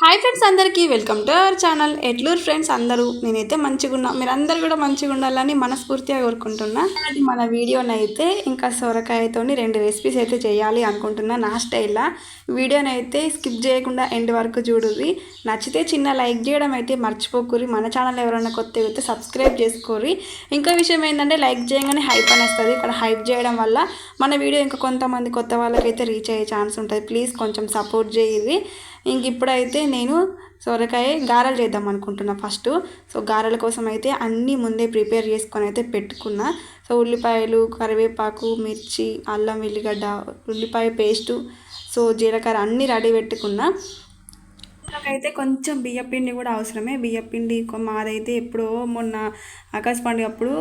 Hi friends అందరికీ welcome to our channel ఎట్లూరు friends అందరూ? నేనైతే మంచిగా ఉన్నా మీరు అందరు కూడా మంచిగా ఉండాలని మనస్ఫూర్తిగా కోరుకుంటున్నా. అది మన వీడియోని అయితే ఇంకా సొరకాయతోని రెండు రెసిపీస్ అయితే చేయాలి అనుకుంటున్నా నా స్టైల్లా వీడియోని అయితే స్కిప్ చేయకుండా ఎండ్ వరకు చూడుర్రి. నచ్చితే చిన్న లైక్ చేయడం అయితే మర్చిపోకుర్రి. మన ఛానల్ ఎవరైనా కొత్త అయితే సబ్స్క్రైబ్ చేసుకోర్రి. ఇంకో విషయం ఏంటంటే లైక్ చేయగానే హైప్ అని వస్తుంది ఇక్కడ హైప్ చేయడం వల్ల మన వీడియో ఇంకా కొంతమంది కొత్త వాళ్ళకైతే రీచ్ అయ్యే ఛాన్స్ ఉంటుంది. ప్లీజ్ కొంచెం సపోర్ట్ చేయర్రి ఇంక ఇప్పుడైతే నేను సొరకాయ గారెలు చేద్దాం అనుకుంటున్నా ఫస్ట్. సో గారెల కోసం అయితే అన్నీ ముందే ప్రిపేర్ చేసుకొని అయితే పెట్టుకున్నా. సో ఉల్లిపాయలు కరివేపాకు మిర్చి అల్లం వెల్లిగడ్డ ఉల్లిపాయ పేస్టు సో జీలకర్ర అన్నీ రెడీ పెట్టుకున్నా. నాకైతే కొంచెం బియ్యపిండి కూడా అవసరమే. బియ్యపిండి మాదైతే ఎప్పుడో మొన్న ఆకాశ పండుగ అప్పుడు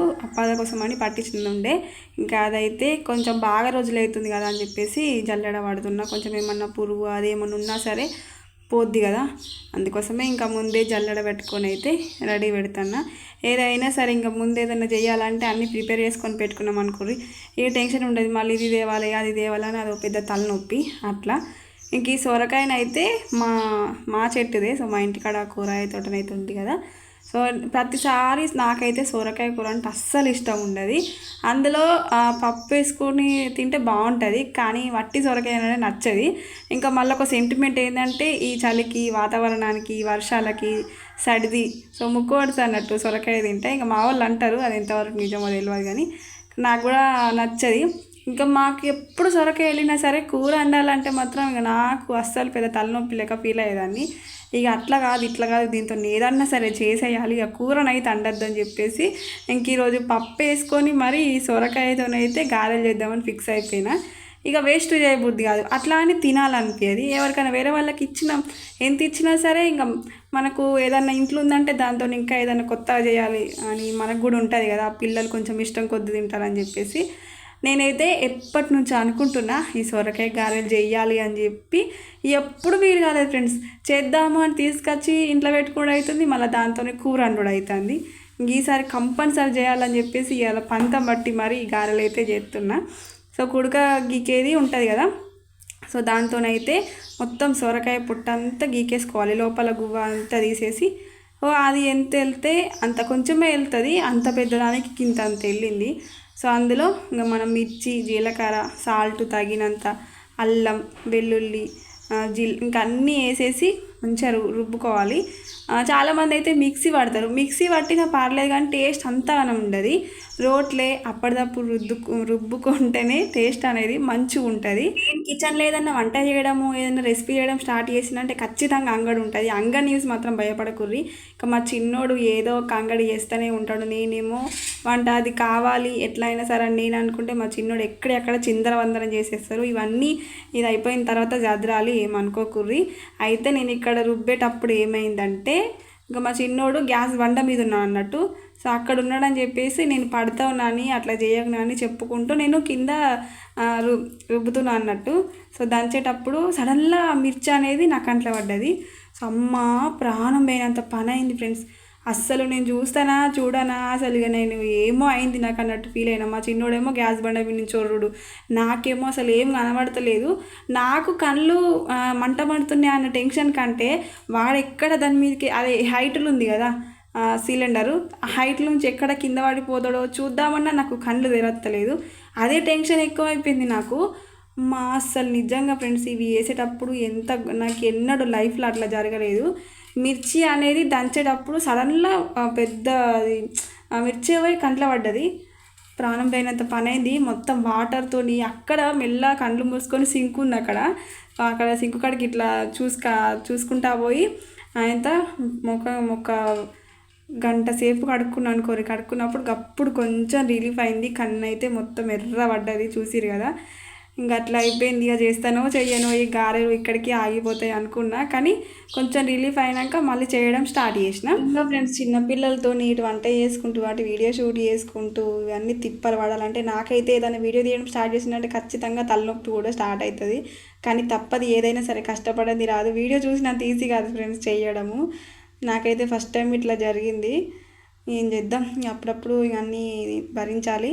కోసం అని పట్టించింది ఉండే. ఇంకా అదైతే కొంచెం బాగా రోజులు అవుతుంది కదా అని చెప్పేసి జల్లెడ పడుతున్నా కొంచెం ఏమన్నా పురుగు అదేమన్నా ఉన్నా సరే పోద్ది కదా? అందుకోసమే ఇంకా ముందే జల్లడ పెట్టుకొని అయితే రెడీ పెడతాను ఏదైనా సరే ఇంకా ముందు ఏదైనా చేయాలంటే అన్నీ ప్రిపేర్ చేసుకొని పెట్టుకున్నాం అనుకోరు ఏ టెన్షన్ ఉండదు. మళ్ళీ ఇది దేవాలి అది దేవాలని అది ఒక పెద్ద తలనొప్పి అట్లా. ఇంక ఈ సొరకాయనైతే మా మా చెట్టుదే. సో మా ఇంటికాడ కూరగాయ తోటనైతే ఉంది కదా. సో ప్రతిసారి నాకైతే సొరకాయ కూర అంటే అస్సలు ఇష్టం ఉండదు. అందులో పప్పు వేసుకొని తింటే బాగుంటుంది కానీ వట్టి సొరకాయ అనేది నచ్చది. ఇంకా మళ్ళీ ఒక సెంటిమెంట్ ఏంటంటే ఈ చలికి వాతావరణానికి వర్షాలకి సర్ది. సో ముక్కు పడుతుంది అన్నట్టు సొరకాయ తింటే. ఇంకా మా వాళ్ళు అంటారు అది ఎంతవరకు నిజమో తెలియదు కానీ నాకు కూడా నచ్చది. ఇంకా మాకు ఎప్పుడు సొరకాయ వెళ్ళినా సరే కూర వండాలంటే మాత్రం ఇంకా నాకు అస్సలు పెద్ద తలనొప్పి లేక ఫీల్ అయ్యేదాన్ని. ఇక అట్లా కాదు ఇట్లా కాదు దీంతో ఏదన్నా సరే చేసేయాలి ఇక కూరనైతే అండద్దు అని చెప్పేసి ఇంక ఈరోజు పప్పు వేసుకొని మరి సొరకాయతోనైతే గారెలు చేద్దామని ఫిక్స్ అయిపోయినా. ఇక వేస్ట్ చేయబుద్ధి కాదు అట్లా అని తినాలనిపించేది ఎవరికైనా వేరే వాళ్ళకి ఇచ్చిన ఎంత ఇచ్చినా సరే ఇంకా మనకు ఏదన్నా ఇంట్లో ఉందంటే దాంతో ఇంకా ఏదైనా కొత్తగా చేయాలి అని మనకు కూడా ఉంటుంది కదా పిల్లలు కొంచెం ఇష్టం కొద్ది తింటారని చెప్పేసి నేనైతే ఎప్పటి నుంచో అనుకుంటున్నా ఈ సొరకాయ గారెలు చేయాలి అని చెప్పి ఎప్పుడు వీలు కాలేదు ఫ్రెండ్స్ చేద్దాము అని తీసుకొచ్చి ఇంట్లో పెట్టుకోవడం అవుతుంది మళ్ళీ దాంతోనే కూర వండడం అవుతుంది ఇంక ఈసారి కంపల్సరీ చేయాలని చెప్పేసి ఇవాళ పంతం బట్టి మరి ఈ గారెలు అయితే చేస్తున్నా. సో కుడక గీకేది ఉంటుంది కదా సో దాంతోనైతే మొత్తం సొరకాయ పుట్ట అంతా గీకేసుకోవాలి. లోపల గువ్వ అంతా తీసేసి ఓ అది ఎంత వెళ్తే అంత కొంచెమే వెళ్తుంది అంత పెద్దదానికి కింద అంత వెళ్ళింది. సో అందులో ఇంకా మనం మిర్చి జీలకర్ర సాల్ట్ తగినంత అల్లం వెల్లుల్లి జీ జీల్ ఇంకా అన్నీ వేసేసి మంచిగా రుబ్బుకోవాలి. చాలామంది అయితే మిక్సీ పడతారు మిక్సీ పట్టినా పర్లేదు కానీ టేస్ట్ అంతగానం ఉండదు. రోట్లే అప్పటిదప్పుడు రుద్దు రుబ్బుకుంటేనే టేస్ట్ అనేది మంచిగా ఉంటుంది. నేను కిచెన్లో ఏదైనా వంట చేయడము ఏదైనా రెసిపీ చేయడం స్టార్ట్ చేసినంటే ఖచ్చితంగా అంగడి ఉంటుంది. అంగడి న్యూస్ మాత్రం భయపడకుర్రి. ఇక మా చిన్నోడు ఏదో ఒక అంగడి చేస్తూనే ఉంటాడు. నేనేమో వంట అది కావాలి ఎట్లయినా సరే అని నేను అనుకుంటే మా చిన్నోడు ఎక్కడెక్కడ చిందర వందరం చేసేస్తారు. ఇవన్నీ ఇది అయిపోయిన తర్వాత జాద్రాలు ఏమనుకోకుర్రి అయితే నేను ఇక్కడ రుబ్బేటప్పుడు ఏమైందంటే ఇంకా మా చిన్నోడు గ్యాస్ బండ మీద ఉన్నాను అన్నట్టు. సో అక్కడ ఉన్నాడని చెప్పేసి నేను పడతా ఉన్నాను అట్లా చేయకు అని చెప్పుకుంటూ నేను కింద ఆ, రు రుబ్బుతున్నా అన్నట్టు. సో దంచేటప్పుడు సడన్గా మిర్చి అనేది నా కంట్లో పడ్డది. సో అమ్మ ప్రాణం పోయినంత పని అయింది ఫ్రెండ్స్. అస్సలు నేను చూస్తానా చూడనా అసలు ఇక నేను ఏమో అయింది నాకు అన్నట్టు ఫీల్ అయినా. మా చిన్నోడేమో గ్యాస్ బండ మీద నుంచి చూడడు నాకేమో అసలు ఏం కనబడతలేదు. నాకు కళ్ళు ఆ, మంట అన్న టెన్షన్ కంటే వాడు ఎక్కడ దాని మీదకి అదే హైట్లు ఉంది కదా సిలిండరు హైట్ నుంచి ఎక్కడ కింద పడిపోతాడో చూద్దామన్నా నాకు కళ్ళు తెరత్తలేదు. అదే టెన్షన్ ఎక్కువైపోయింది నాకు. మా అసలు నిజంగా ఫ్రెండ్స్ ఇవి వేసేటప్పుడు ఎంత నాకు ఎన్నడూ లైఫ్లో అట్లా జరగలేదు. మిర్చి అనేది దంచేటప్పుడు సడన్గా పెద్ద అది ఆ మిర్చి పోయి కంట్లో పడ్డది ప్రాణం పోయినంత పని అయింది మొత్తం వాటర్తోని అక్కడ మెల్ల కండ్లు మూసుకొని సింక్ ఉంది అక్కడ. అక్కడ సింకు కాడికి ఇట్లా చూసుక చూసుకుంటా పోయి ఆయన మొక్క ఒక గంట సేపు కడుక్కున్నాను అనుకోరి కడుక్కున్నప్పుడు అప్పుడు కొంచెం రిలీఫ్ అయింది కన్ను అయితే మొత్తం ఎర్ర పడ్డది చూసిరు కదా. ఇంకా అట్లా అయిపోయింది. ఇక చేస్తానో చెయ్యను ఈ గారెలు ఇక్కడికి ఆగిపోతాయి అనుకున్నా. కానీ కొంచెం రిలీఫ్ అయినాక మళ్ళీ చేయడం స్టార్ట్ చేసిన. ఇంకా ఫ్రెండ్స్ చిన్నపిల్లలతో ఇటు వంట చేసుకుంటూ వాటి వీడియో షూట్ చేసుకుంటూ ఇవన్నీ తిప్పలు పడాలంటే నాకైతే ఏదైనా వీడియో తీయడం స్టార్ట్ చేసినట్టే ఖచ్చితంగా తలనొప్పి కూడా స్టార్ట్ అవుతుంది. కానీ తప్పది ఏదైనా సరే కష్టపడేది రాదు. వీడియో చూసినంత ఈజీ కాదు ఫ్రెండ్స్ చేయడము. నాకైతే ఫస్ట్ టైం ఇట్లా జరిగింది. ఏం చేద్దాం? అప్పుడప్పుడు ఇవన్నీ భరించాలి.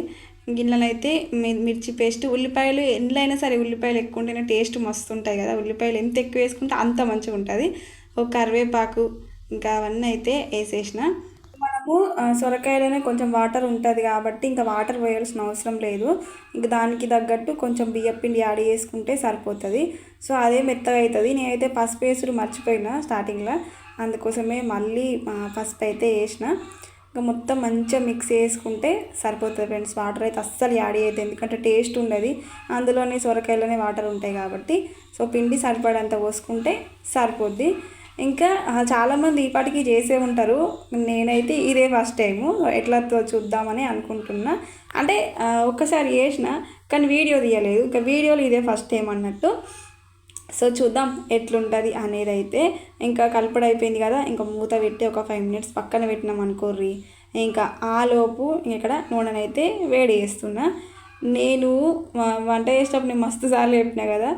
గిన్నెలైతే అయితే మి- మిర్చి పేస్ట్ ఉల్లిపాయలు ఎన్నైనా సరే ఉల్లిపాయలు ఎక్కువ ఉంటేనే టేస్ట్ మస్తు ఉంటాయి కదా. ఉల్లిపాయలు ఎంత ఎక్కువ వేసుకుంటే అంత మంచిగా ఉంటుంది. ఒక కరివేపాకు ఇంకా అవన్నీ అయితే వేసేసిన. మనము సొరకాయలోనే కొంచెం వాటర్ ఉంటుంది కాబట్టి ఇంకా వాటర్ పోయాల్సిన అవసరం లేదు. ఇంకా దానికి తగ్గట్టు కొంచెం బియ్యపిండి యాడ్ చేసుకుంటే సరిపోతుంది. సో అదే మెత్తగా అవుతుంది నేనైతే పసుపు వేసుడు మర్చిపోయినా స్టార్టింగ్లో. అందుకోసమే మళ్ళీ పసుపు అయితే వేసిన. ఇంకా మొత్తం మంచిగా మిక్స్ చేసుకుంటే సరిపోతుంది ఫ్రెండ్స్ వాటర్ అయితే అస్సలు యాడ్ చేయద్దు ఎందుకంటే టేస్ట్ ఉండదు. అందులోనే సొరకాయలోనే వాటర్ ఉంటాయి కాబట్టి. సో పిండి సరిపడంత పోసుకుంటే సరిపోద్ది. ఇంకా చాలామంది ఈ పాటికి చేసే ఉంటారు. నేనైతే ఇదే ఫస్ట్ టైము ఎట్లా చూద్దామని అనుకుంటున్నా. అంటే ఒక్కసారి చేసిన కానీ వీడియో తీయలేదు. ఇంకా వీడియోలు ఇదే ఫస్ట్ టైం అన్నట్టు. సో చూద్దాం ఎట్లుంటుంది అనేది అయితే ఇంకా కలపడం అయిపోయింది కదా ఇంకా మూత పెట్టి ఒక ఫైవ్ మినిట్స్ పక్కన పెట్టినాం అనుకోర్రి ఇంకా ఆలోపు ఇక్కడ నూనెనైతే వేడి చేస్తున్నా. నేను వంట చేసేటప్పుడు నేను మస్తు సార్లు చెప్పినా కదా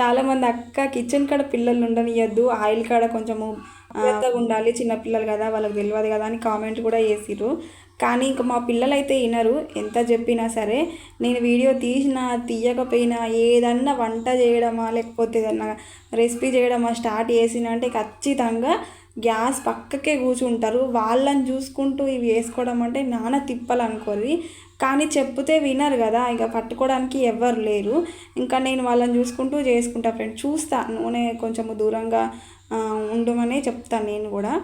చాలామంది అక్క కిచెన్ కాడ పిల్లలు ఉండనియద్దు ఆయిల్ కాడ కొంచెము జాగ్రత్తగా ఉండాలి. చిన్నపిల్లలు కదా వాళ్ళకి తెలియదు కదా అని కామెంట్ కూడా చేసిర్రు. కానీ ఇంకా మా పిల్లలు అయితే వినరు ఎంత చెప్పినా సరే నేను వీడియో తీసినా తీయకపోయినా ఏదన్నా వంట చేయడమా లేకపోతే ఏదన్నా రెసిపీ చేయడమా స్టార్ట్ చేసినా అంటే ఖచ్చితంగా గ్యాస్ పక్కకే కూర్చుంటారు. వాళ్ళని చూసుకుంటూ ఇవి వేసుకోవడం అంటే నాన్న తిప్పాలనుకోరి కానీ చెప్తే వినరు కదా ఇక పట్టుకోవడానికి ఎవ్వరు లేరు. ఇంకా నేను వాళ్ళని చూసుకుంటూ చేసుకుంటా ఫ్రెండ్. చూస్తా నూనె కొంచెం దూరంగా ఉండమనే చెప్తాను నేను కూడా.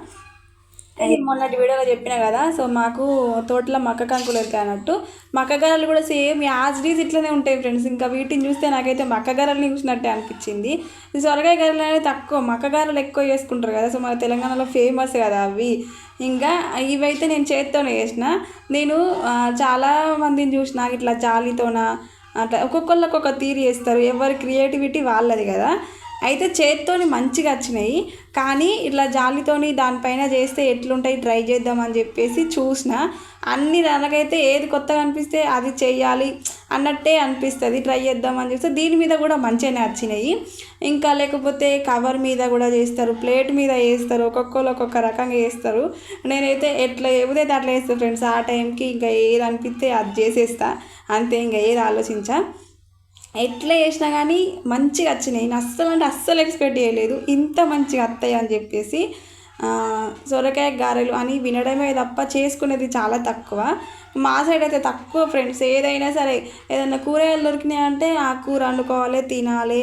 మొన్నటి వీడియోలో చెప్పిన కదా సో మాకు తోటలో మక్క కంకులు ఎరికాయి అన్నట్టు. మక్క గర్రలు కూడా సేమ్ యాజ్ డీజ్ ఇట్లనే ఉంటాయి ఫ్రెండ్స్. ఇంకా వీటిని చూస్తే నాకైతే మక్క గర్రల్ని చూసినట్టే అనిపించింది. సొరకాయ గరలు అనేది తక్కువ మక్క గర్రలు ఎక్కువ చేసుకుంటారు కదా సో మన తెలంగాణలో ఫేమస్ కదా అవి. ఇంకా ఇవైతే నేను చేత్తోనే చేసిన. నేను చాలా మందిని చూసిన ఇట్లా జాలితోన అట్లా ఒక్కొక్కళ్ళు ఒక్కొక్క తీరు చేస్తారు. ఎవరి క్రియేటివిటీ వాళ్ళది కదా. అయితే చేత్తోని మంచిగా వచ్చినాయి. కానీ ఇట్లా జాలితోని దానిపైన చేస్తే ఎట్లుంటాయి ట్రై చేద్దామని చెప్పేసి చూసిన అన్ని దానికైతే ఏది కొత్తగా అనిపిస్తే అది చెయ్యాలి అన్నట్టే అనిపిస్తుంది. ట్రై చేద్దామని చూస్తే దీని మీద కూడా మంచిగానే వచ్చినాయి. ఇంకా లేకపోతే కవర్ మీద కూడా చేస్తారు ప్లేట్ మీద వేస్తారు ఒక్కొక్కరు ఒక్కొక్క రకంగా వేస్తారు నేనైతే ఎట్లా ఏదైతే అట్లా వేస్తాను ఫ్రెండ్స్. ఆ టైంకి ఇంకా ఏది అనిపిస్తే అది చేసేస్తా. అంతే ఇంకా ఏది ఆలోచించా. ఎట్లా చేసినా కానీ మంచిగా వచ్చినాయి. నేను అస్సలు అంటే అస్సలు ఎక్స్పెక్ట్ చేయలేదు. ఇంత మంచిగా వస్తాయి అని చెప్పేసి సొరకాయ గారెలు అని వినడమే తప్ప చేసుకునేది చాలా తక్కువ. మా సైడ్ అయితే తక్కువ ఫ్రెండ్స్ ఏదైనా సరే ఏదైనా కూరగాయలు దొరికినాయి అంటే ఆ కూర వండుకోవాలి తినాలి.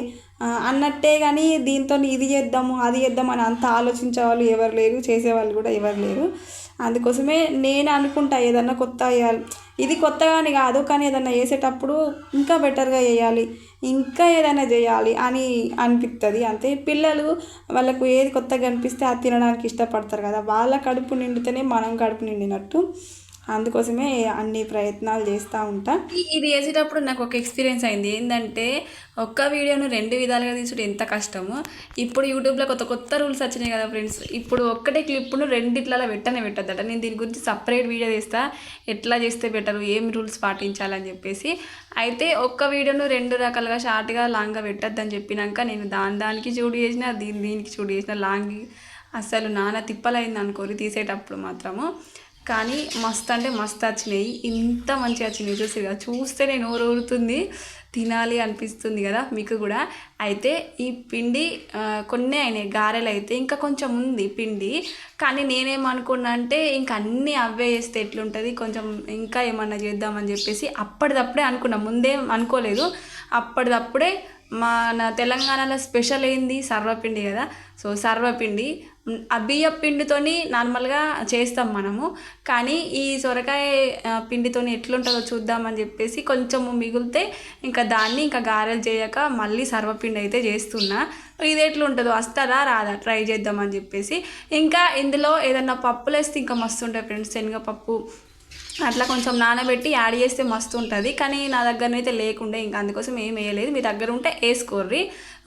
అన్నట్టే కానీ దీంతో ఇది చేద్దాము అది చేద్దాము అని అంత ఆలోచించే వాళ్ళు ఎవరు లేరు చేసేవాళ్ళు కూడా ఎవరు లేరు. అందుకోసమే నేను అనుకుంటా ఏదన్నా కొత్త చేయాలి ఇది కొత్తగాని కాదు కానీ ఏదైనా చేసేటప్పుడు ఇంకా బెటర్గా చేయాలి ఇంకా ఏదైనా చేయాలి అని అనిపిస్తుంది అంతే. పిల్లలు వాళ్ళకు ఏది కొత్తగా అనిపిస్తే అది తినడానికి ఇష్టపడతారు కదా. వాళ్ళ కడుపు నిండితేనే మనం కడుపు నిండినట్టు అందుకోసమే అన్ని ప్రయత్నాలు చేస్తూ ఉంటా. ఇది చేసేటప్పుడు నాకు ఒక ఎక్స్పీరియన్స్ అయింది. ఏంటంటే ఒక్క వీడియోను రెండు విధాలుగా తీసుడు ఎంత కష్టము? ఇప్పుడు యూట్యూబ్లో కొత్త కొత్త రూల్స్ వచ్చినాయి కదా ఫ్రెండ్స్ ఇప్పుడు ఒక్కటే క్లిప్ను రెండిట్లలో పెట్టనే పెట్టద్దట. నేను దీని గురించి సపరేట్ వీడియో చేస్తా. ఎట్లా చేస్తే బెటరు ఏం రూల్స్ పాటించాలని చెప్పేసి. అయితే ఒక్క వీడియోను రెండు రకాలుగా షార్ట్గా లాంగ్గా పెట్టద్దని చెప్పినాక నేను దాని దానికి చూడు చేసిన దీని దీనికి చూడు చేసిన లాంగ్ అసలు నాన్న తిప్పలైంది అనుకోరు తీసేటప్పుడు మాత్రము. కానీ మస్తు అంటే మస్తు వచ్చినాయి. ఇంత మంచిగా వచ్చినాయి. చూసి కదా చూస్తేనే నోరు ఊరుతుంది. తినాలి అనిపిస్తుంది కదా మీకు కూడా. అయితే ఈ పిండి కొన్ని అయినాయి గారెలు అయితే. ఇంకా కొంచెం ఉంది పిండి. కానీ నేనేమనుకున్నా అంటే ఇంకా అన్నీ అవే చేస్తే ఎట్లుంటుంది? కొంచెం ఇంకా ఏమన్నా చేద్దామని చెప్పేసి అప్పటిదప్పుడే అనుకున్నా. ముందే అనుకోలేదు. అప్పటిదప్పుడే మన తెలంగాణలో స్పెషల్ ఏంది? సర్వపిండి కదా. సో సర్వపిండి. ఆ బియ్య పిండితోని నార్మల్గా చేస్తాం మనము. కానీ ఈ సొరకాయ పిండితోని ఎట్లుంటుందో చూద్దామని చెప్పేసి కొంచెము మిగిలితే ఇంకా దాన్ని ఇంకా గారెలు చేయక మళ్ళీ సర్వపిండి అయితే చేస్తున్నా. ఇది ఎట్లుంటుందో వస్తుందా రాదా ట్రై చేద్దామని చెప్పేసి. ఇంకా ఇందులో ఏదన్నా పప్పులు వేస్తే ఇంకా మస్తు ఉంటాయి ఫ్రెండ్స్. శనగపప్పు అట్లా కొంచెం నానబెట్టి యాడ్ చేస్తే మస్తు ఉంటుంది కానీ నా దగ్గరనైతే లేకుండే ఇంకా అందుకోసం ఏం వేయలేదు. మీ దగ్గర ఉంటే వేసుకోర్రి.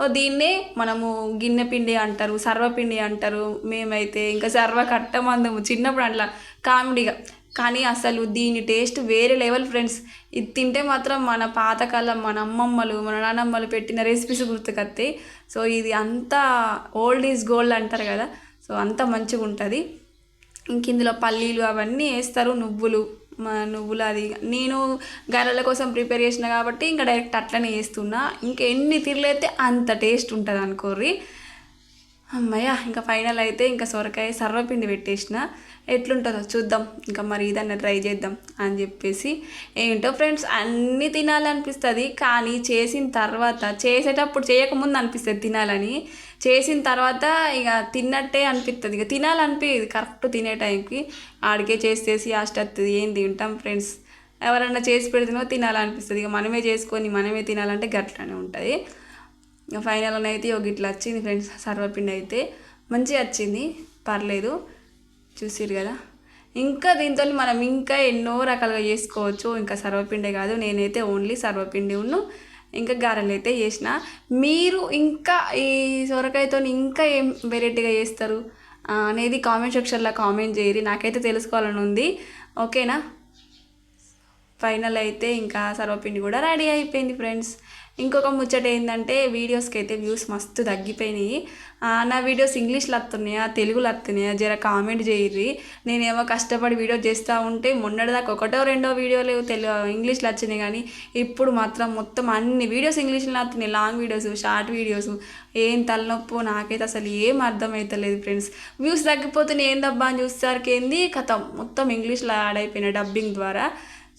దీన్నే మనము గిన్నె పిండి అంటారు సర్వపిండి అంటారు. మేమైతే ఇంకా సర్వ కట్టమందము చిన్నప్పుడు అట్లా కామెడీగా. కానీ అసలు దీని టేస్ట్ వేరే లెవెల్ ఫ్రెండ్స్. ఇది తింటే మాత్రం మన పాతకాలం మన అమ్మమ్మలు మన నానమ్మలు పెట్టిన రెసిపీస్ గుర్తుకొస్తాయి. సో ఇది అంతా ఓల్డ్ ఈజ్ గోల్డ్ అంటారు కదా. సో అంత మంచిగా ఉంటుంది ఇంక ఇందులో పల్లీలు అవన్నీ వేస్తారు నువ్వులు. నువ్వులు అది నేను గారెల కోసం ప్రిపేర్ చేసిన కాబట్టి ఇంకా డైరెక్ట్ అట్లనే వేస్తున్నా ఇంకా ఎన్ని తిరలైతే అంత టేస్ట్ ఉంటుంది అనుకోర్రి. అమ్మయ్య ఇంకా ఫైనల్ అయితే ఇంకా సొరకాయ సర్వపిండి పెట్టేసిన. ఎట్లుంటుందో చూద్దాం. ఇంకా మరి ఇదన్న ట్రై చేద్దాం అని చెప్పేసి. ఏంటో ఫ్రెండ్స్ అన్నీ తినాలనిపిస్తుంది కానీ చేసిన తర్వాత చేసేటప్పుడు చేయకముందు అనిపిస్తుంది తినాలని. చేసిన తర్వాత ఇక తిన్నట్టే అనిపిస్తుంది ఇక తినాలనిపించదు కరెక్ట్ తినే టైంకి ఆడికే చేసేసి అష్టత్తుంది ఏం తింటాం ఫ్రెండ్స్? ఎవరన్నా చేసి పెడితేనో తినాలనిపిస్తుంది. ఇక మనమే చేసుకొని మనమే తినాలంటే గట్లనే ఉంటుంది. ఇంకా ఫైనల్ అయితే ఒక ఇట్లా వచ్చింది ఫ్రెండ్స్. సర్వపిండి అయితే మంచిగా వచ్చింది. పర్లేదు. చూసిరు కదా. ఇంకా దీంతో మనం ఇంకా ఎన్నో రకాలుగా చేసుకోవచ్చు. ఇంకా సర్వపిండే కాదు. నేనైతే ఓన్లీ సర్వపిండి ఉన్ను. ఇంకా గారెలు అయితే చేసిన. మీరు ఇంకా ఈ సొరకాయతో ఇంకా ఏం వెరైటీగా చేస్తారు? అనేది కామెంట్ సెక్షన్లో కామెంట్ చేయరి నాకైతే తెలుసుకోవాలని ఉంది. ఓకేనా ఫైనల్ అయితే ఇంకా సర్వపిండి కూడా రెడీ అయిపోయింది ఫ్రెండ్స్ ఇంకొక ముచ్చట ఏంటంటే వీడియోస్కి అయితే వ్యూస్ మస్తు తగ్గిపోయినాయి. నా వీడియోస్ ఇంగ్లీష్లో వస్తున్నాయా తెలుగులో వస్తున్నాయా జర కామెంట్ చేయర్రి. నేనేమో కష్టపడి వీడియో చేస్తూ ఉంటే మొన్నటిదాకా ఒకటో రెండో వీడియోలు తెలుగు ఇంగ్లీష్లో వచ్చినాయి కానీ ఇప్పుడు మాత్రం మొత్తం అన్ని వీడియోస్ ఇంగ్లీష్లో వస్తున్నాయి లాంగ్ వీడియోస్ షార్ట్ వీడియోస్ ఏం తలనొప్పు నాకైతే అసలు ఏం అర్థమవుతలేదు ఫ్రెండ్స్. వ్యూస్ తగ్గిపోతున్నాయి ఏందబ్బా అని చూసేసరికి ఏంది కథ. మొత్తం ఇంగ్లీష్లో యాడ్ అయిపోయినాయి డబ్బింగ్ ద్వారా.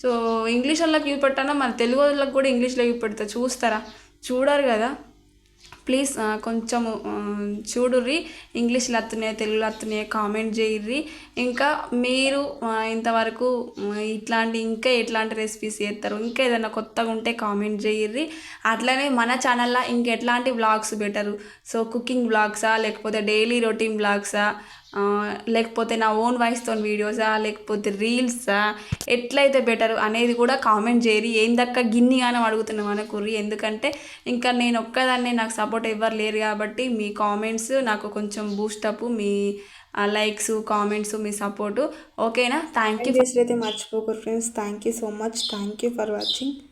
సో ఇంగ్లీష్ వాళ్ళకి చూపెట్టానా మన తెలుగు వాళ్ళకి కూడా ఇంగ్లీష్లో చూపెడతా చూస్తారా? చూడరు కదా. ప్లీజ్ కొంచెము చూడుర్రి. ఇంగ్లీష్లో అత్తున్నాయి తెలుగులో అత్తున్నాయి కామెంట్ చేయర్రి. ఇంకా మీరు ఇంతవరకు ఇట్లాంటి ఇంకా ఎట్లాంటి రెసిపీస్ చేస్తారు? ఇంకా ఏదైనా కొత్తగా ఉంటే కామెంట్ చేయర్రి. అట్లనే మన ఛానల్లో ఇంకా ఎట్లాంటి వ్లాగ్స్ బెటరు సో కుకింగ్ బ్లాగ్సా లేకపోతే డైలీ రొటీన్ బ్లాగ్సా లేకపోతే నా ఓన్ వాయిస్తో వీడియోసా లేకపోతే రీల్సా ఎట్లయితే బెటర్ అనేది కూడా కామెంట్ చేయరు ఏం దక్క గిన్ని కానీ అడుగుతున్నాం అనుకుర్రి ఎందుకంటే ఇంకా నేను ఒక్కదాన్నే నాకు సపోర్ట్ ఎవ్వరు లేరు కాబట్టి మీ కామెంట్స్ నాకు కొంచెం బూస్టప్ మీ లైక్స్ కామెంట్స్ మీ సపోర్టు ఓకేనా థ్యాంక్ యూ అయితే మర్చిపోకూరు friends thank you so much thank you for watching